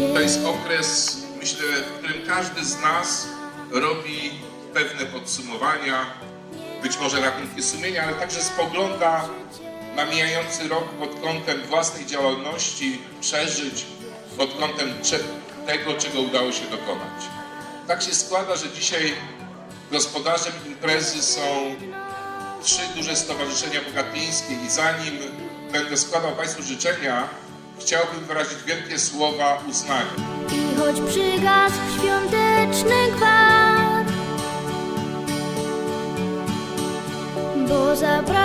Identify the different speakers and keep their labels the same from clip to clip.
Speaker 1: To jest okres, myślę, w którym każdy z nas robi pewne podsumowania, być może rachunki sumienia, ale także spogląda na mijający rok pod kątem własnej działalności, przeżyć, pod kątem tego, czego udało się dokonać. Tak się składa, że dzisiaj gospodarzem imprezy są trzy duże stowarzyszenia bogatyńskie i zanim będę składał Państwu życzenia, chciałbym wyrazić wielkie słowa uznania.
Speaker 2: I choć przygasł świąteczny gwar Bo zabrakło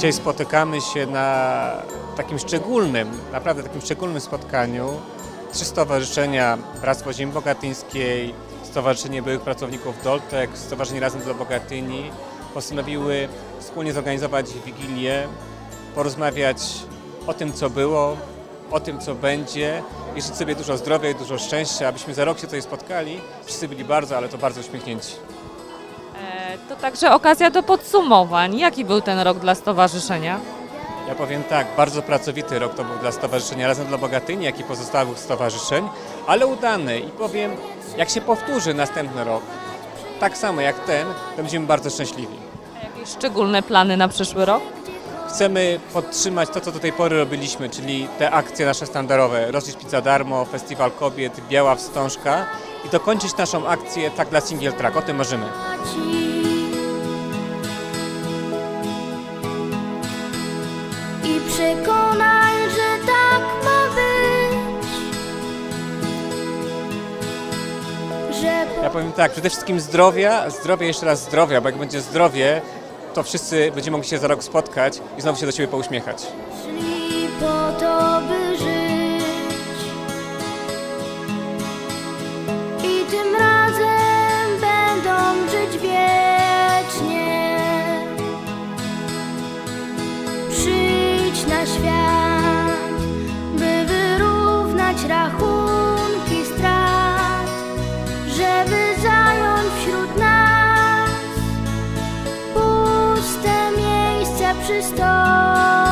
Speaker 3: Dzisiaj spotykamy się na takim szczególnym, naprawdę takim szczególnym spotkaniu. Trzy stowarzyszenia, Bractwo Ziemi Bogatyńskiej, Stowarzyszenie Byłych Pracowników Doltek, Stowarzyszenie Razem dla Bogatyni postanowiły wspólnie zorganizować Wigilię, porozmawiać o tym, co było, o tym, co będzie i życzyć sobie dużo zdrowia i dużo szczęścia, abyśmy za rok się tutaj spotkali. Wszyscy byli bardzo, ale to bardzo uśmiechnięci.
Speaker 4: E, To także okazja do podsumowań. Jaki był ten rok dla stowarzyszenia?
Speaker 3: Ja powiem tak, bardzo pracowity rok to był dla Stowarzyszenia Razem dla Bogatyni, jak i pozostałych stowarzyszeń, ale udany i powiem, jak się powtórzy następny rok, tak samo jak ten, to będziemy bardzo szczęśliwi.
Speaker 4: A Jakieś szczególne plany na przyszły rok?
Speaker 3: Chcemy podtrzymać to, co do tej pory robiliśmy, czyli te akcje nasze standardowe, Rozlicz Pizza Darmo, Festiwal Kobiet, Biała Wstążka i dokończyć naszą akcję tak dla Single Track, o tym marzymy.
Speaker 2: i przekonaj, że tak ma być, że
Speaker 3: Ja powiem tak, przede wszystkim zdrowia, zdrowia, jeszcze raz zdrowia, bo jak będzie zdrowie, to wszyscy będziemy mogli się za rok spotkać i znowu się do siebie pouśmiechać.
Speaker 2: poszli po to, by żyć świat, by wyrównać rachunki strat, żeby zająć wśród nas puste miejsce przy stole.